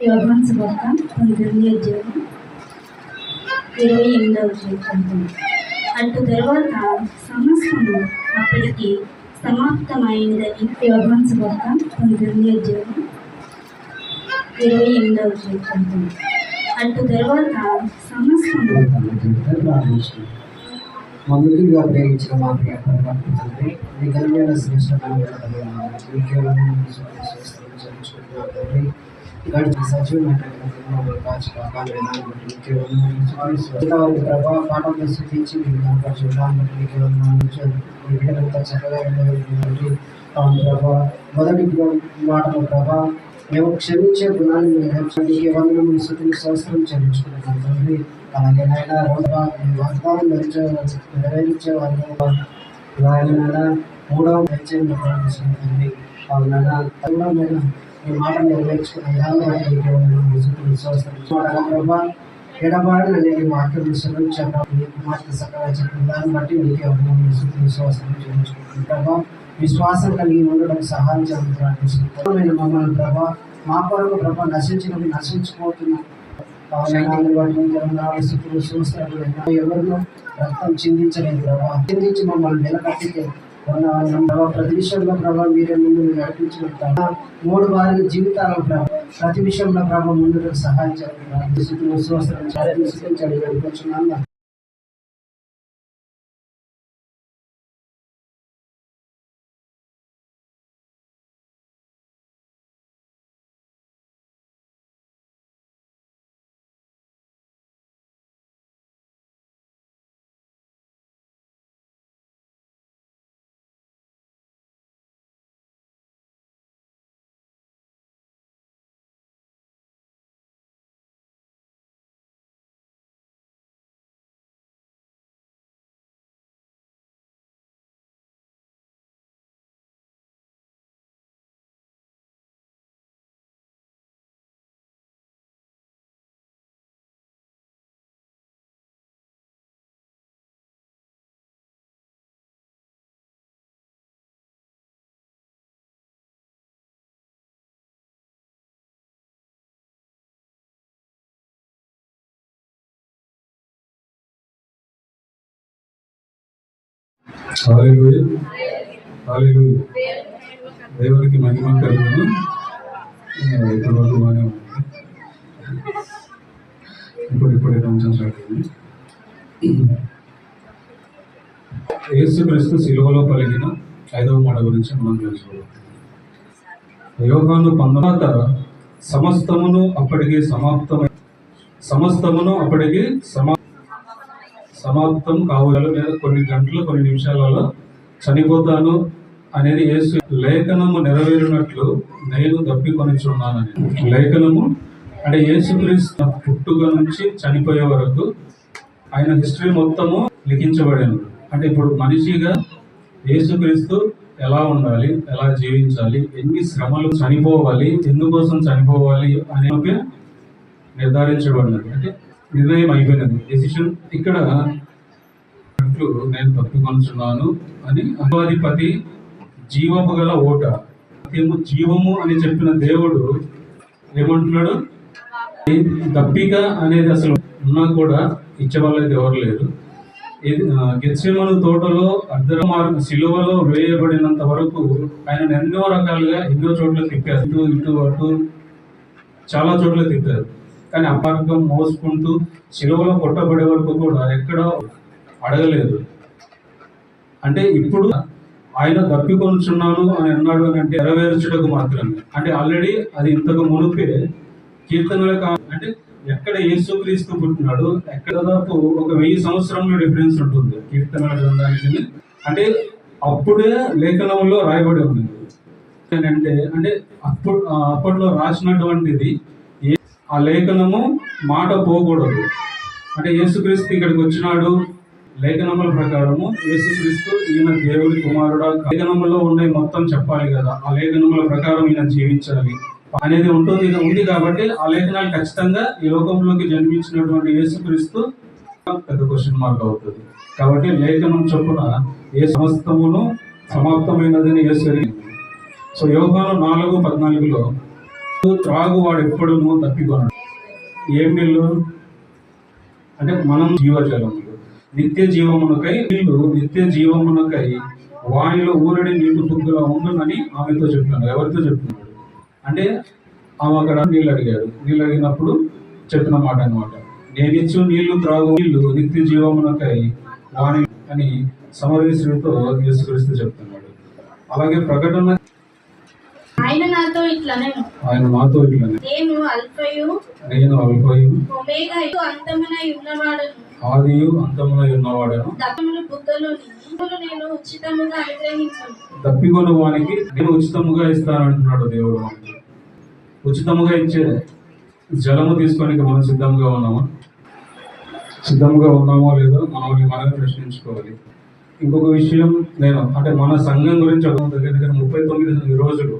యోహాన్ సువార్త పంతొమ్మిది అధ్యాయం ఇరవై ఎనిమిదవ జీవితం అటు తర్వాత సమస్తము అప్పటికి సమాప్తమైనదని యోహాన్ సువార్త పంతొమ్మిది అధ్యాయం ఇరవై ఎనిమిదవ జీవితం అటు తర్వాత సమస్తము మమ్మల్నిగా ప్రేమించిన మా ప్రియ పరమాత్మ తండ్రి మీ ఘనమైన శ్రేష్టమైన తండ్రి గడిచిన సజీవమైన ప్రభావ పాఠంలో స్థితించి మీ చూడడానికి మీకు మీ బిడ్డలంతా చక్కగా ప్రభా మొదటి మాటలు ప్రభా మేము క్షమించే గుణాన్ని మీరు హెచ్చరికి వందనము స్థుతిని చెల్లించుకుంటున్నాం తండ్రి అలాగే నాయన రోజా మీ వాగ్దానం నెరవేర్చే వారు ఆయన మూడవ దయచేయండి ప్రార్థిస్తున్నాం తండ్రి అవునా ఈ మాట నెరవేర్చుకున్న విధానం చూడగా ప్రభా ఎడబాడిన సకల చెప్పిన దాన్ని బట్టి మీకే వందనములు, స్తుతులు, ప్రభా విశ్వాసం కలిగి ఉండడం సహాయం చేయడం ప్రార్థిస్తున్నాం మమ్మల్ని ప్రభా మా కొరకు ప్రభా నశించినవి నశించిపోతున్నాం ఎవరినో రక్తం చిందించలేదు ప్రభా చిందించి మమ్మల్ని నిలకట్టి ప్రభావ ప్రతి విషయంలో ప్రభావ మీరే ముందు నడిపించగలుగుతాం మూడు వారి జీవితాల ప్రభావ ప్రతి విషయంలో ప్రభావ ముందు సహాయం చేయాలి స్వస్థ దేవునికి మహిమ కలుగును. ఇప్పటివరకు బాగానే ఉంది ఇప్పుడు ఇప్పుడే కొంచెం స్టార్ట్ అయింది. శిలువలో పలికిన ఐదవ మాట గురించి మనం తెలుసుకోవాలి. యోగాను పొందవాత సమస్తమును అప్పటికి సమాప్తమై సమస్తమును అప్పటికి సమా సమాప్తం కావాలి లేదా కొన్ని గంటలు కొన్ని నిమిషాలలో చనిపోతాను అనేది యేసు లేఖనము నెరవేరినట్లు నేను దప్పికొనిచున్నానని లేఖనము అంటే యేసుక్రీస్తు పుట్టుక నుంచి చనిపోయే వరకు ఆయన హిస్టరీ మొత్తము లిఖించబడింది అంటే ఇప్పుడు మనిషిగా యేసుక్రీస్తు ఎలా ఉండాలి ఎలా జీవించాలి ఎన్ని శ్రమలు చనిపోవాలి ఎందుకోసం చనిపోవాలి అనేది నిర్ధారించబడినది. అంటే నిర్ణయం అయిపోయినది. డెసిషన్ ఇక్కడ నేను తప్పుకొనుచున్నాను అని అధిపతి జీవము గల ఓట. ఏమో జీవము అని చెప్పిన దేవుడు ఏమంటున్నాడు? దప్పిక అనేది అసలు ఉన్నా కూడా ఇచ్చేవాళ్ళైతే ఎవరు లేరు. ఇది తోటలో అర్ధ మార్గ సిలువలో వేయబడినంత వరకు ఆయన ఎన్నో రకాలుగా ఎన్నో చోట్ల తిప్పారు. ఇటు ఇటు అటు చాలా చోట్ల తిప్పారు. కానీ అపార్థం మోసుకుంటూ సిలువలో కొట్టబడే వరకు కూడా ఎక్కడో అడగలేదు. అంటే ఇప్పుడు ఆయన తప్పికొంచున్నాను అని అన్నాడు అని అంటే నెరవేర్చుటకు మాత్రమే. అంటే ఆల్రెడీ అది ఇంతకు మునుపే కీర్తనలు కా అంటే ఎక్కడ యేసుక్రీస్తు పుట్టినాడు ఎక్కడ దాదాపు ఒక వెయ్యి సంవత్సరంలో డిఫరెన్స్ ఉంటుంది కీర్తనల గ్రంథానికి. అంటే అప్పుడే లేఖనంలో రాయబడి ఉంది. అంటే అంటే అప్పుడు అప్పట్లో రాసినటువంటిది ఆ లేఖనము మాట పోకూడదు. అంటే యేసుక్రీస్తు ఇక్కడికి వచ్చినాడు. లేఖనముల ప్రకారము యేసుక్రీస్తు ఈయన దేవుడి కుమారుడా. లేఖనములో ఉండే మొత్తం చెప్పాలి కదా. ఆ లేఖనముల ప్రకారం ఈయన జీవించాలి. అనేది ఉంటుంది ఉంది కాబట్టి ఆ లేఖనాలు ఖచ్చితంగా ఈ లోకంలోకి జన్మించినటువంటి యేసుక్రీస్తు పెద్ద క్వశ్చన్ మార్క్ అవుతుంది. కాబట్టి లేఖనం చొప్పున ఏ సమస్తమును సమాప్తమైనదని యేసు సో యోగాను నాలుగు పద్నాలుగులో త్రాగువాడు ఎప్పుడు తప్పికొనడు ఏం నీళ్ళు? అంటే మనం జీవజలములు నిత్య జీవమునకై నీళ్ళు నిత్య జీవమునకై వానిలో ఊరడి నీళ్ళు బుగ్గులా ఉండునని ఆమెతో చెప్తున్నాడు ఎవరితో చెప్తున్నాడు అంటే ఆమె అక్కడ నీళ్ళు అడిగాడు నీళ్ళు అడిగినప్పుడు చెప్పిన మాట అనమాట నేనిచ్చు నీళ్ళు త్రాగు నీళ్ళు నిత్య జీవమునకై వాణి అని సమరేశ్వరితో యేసుక్రీస్తు చెప్తున్నాడు. అలాగే ప్రకటన ఇట్లనెను ఆయన నాతో ఇట్లనే. నేను అల్ఫయు నేను అల్పయు ఒమేగా అంతమునై ఉన్నవాడును. ఆదియు అంతమునై ఉన్నవాడను. దత్తములు బుద్ధలోని నేను ఉచితముగా అనుగ్రహించను తప్పికొన వానికి నేను ఉచితముగా ఇస్తానంటున్నాడు దేవుడు మనకి ఉచితముగా ఇచ్చే జలము తీసుకోనికి మనం సిద్ధంగా ఉన్నామా? సిద్ధంగా ఉన్నామో లేదో మనల్ని మనమే ప్రశ్నించుకోవాలి. ఇంకొక విషయం నేను అంటే మన సంఘం గురించి దగ్గర దగ్గర ముప్పై తొమ్మిది రోజులు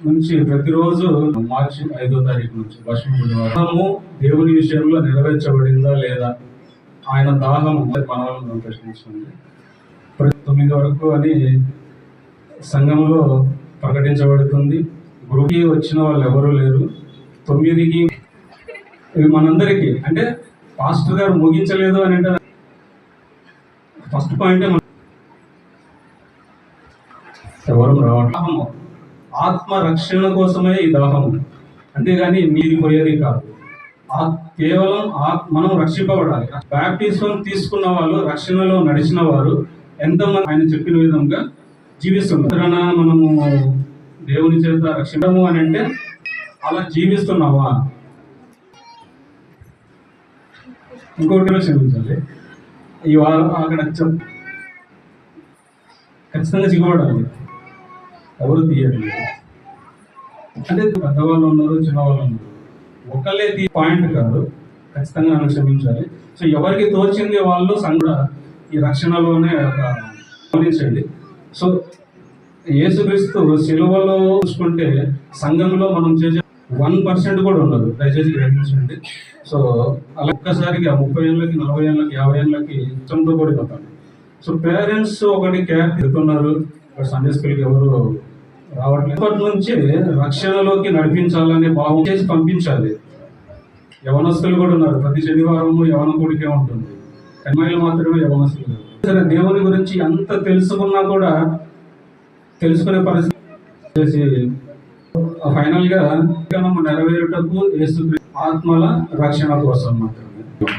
నుంచి ప్రతిరోజు మార్చి ఐదో తారీఖు నుంచి వర్షం మనము దేవుని విషయంలో నెరవేర్చబడిందా లేదా? ఆయన దాహము మనల్ని మనం ప్రతి తొమ్మిది వరకు అని సంఘంలో ప్రకటించబడుతుంది. గురుకి వచ్చిన వాళ్ళు ఎవరూ లేరు. తొమ్మిదికి ఇవి మనందరికీ అంటే పాస్టర్ గారు ముగించలేదు అని అంటే ఫస్ట్ పాయింట్ ఎవరు రావట్లేదు. ఆత్మ రక్షణ కోసమే ఈ దాహం. అంతేగాని నీరు పోయేది కాదు. ఆ- కేవలం మనం రక్షింపబడాలి. బ్యాప్టిజం తీసుకున్న వాళ్ళు రక్షణలో నడిచిన వారు ఎంతమంది ఆయన చెప్పిన విధంగా జీవిస్తున్నారు. మనము దేవుని చేత రక్షించము అని అంటే అలా జీవిస్తున్నావా? ఇంకోటి క్షమించాలి. ఈ వారం అక్కడ చెప్ ఖచ్చితంగా సిగ్గుపడాలి. ఎవరు తీయట్లేదు అంటే పెద్దవాళ్ళు ఉన్నారు చిన్నవాళ్ళు ఉన్నారు. ఒకళ్ళే తీ పాయింట్ కాదు ఖచ్చితంగా నన్ను క్షమించాలి. సో ఎవరికి తోచింది వాళ్ళు సంఘ ఈ రక్షణలోనే ఒక గమనించండి. సో యేసుక్రీస్తు సిలువలో చూసుకుంటే సంఘంలో మనం చేసే వన్ పర్సెంట్ కూడా ఉండదు. దయచేసి గ్రహించండి. సో అలా ఒక్కసారిగా ముప్పై ఏళ్ళకి నలభై ఏళ్ళకి యాభై ఏళ్ళకి ఇష్టంతో పడిపోతాడు సో పేరెంట్స్ ఒకటి క్యాప్ తిరుగుతున్నారు సండే స్కూల్కి ఎవరు రావట్లేదు. ఇప్పటి నుంచి రక్షణలోకి నడిపించాలనే భావం చేసి పంపించాలి. యవనస్తులు కూడా ఉన్నారు. ప్రతి శనివారము యవన కోడికే ఉంటుంది. అమ్మాయిలు మాత్రమే యవనస్తులు. సరే దేవుని గురించి ఎంత తెలుసుకున్నా కూడా తెలుసుకునే పరిస్థితి చేసి ఫైనల్గా నెరవేరుటకు ఆత్మల రక్షణ కోసం మాత్రమే.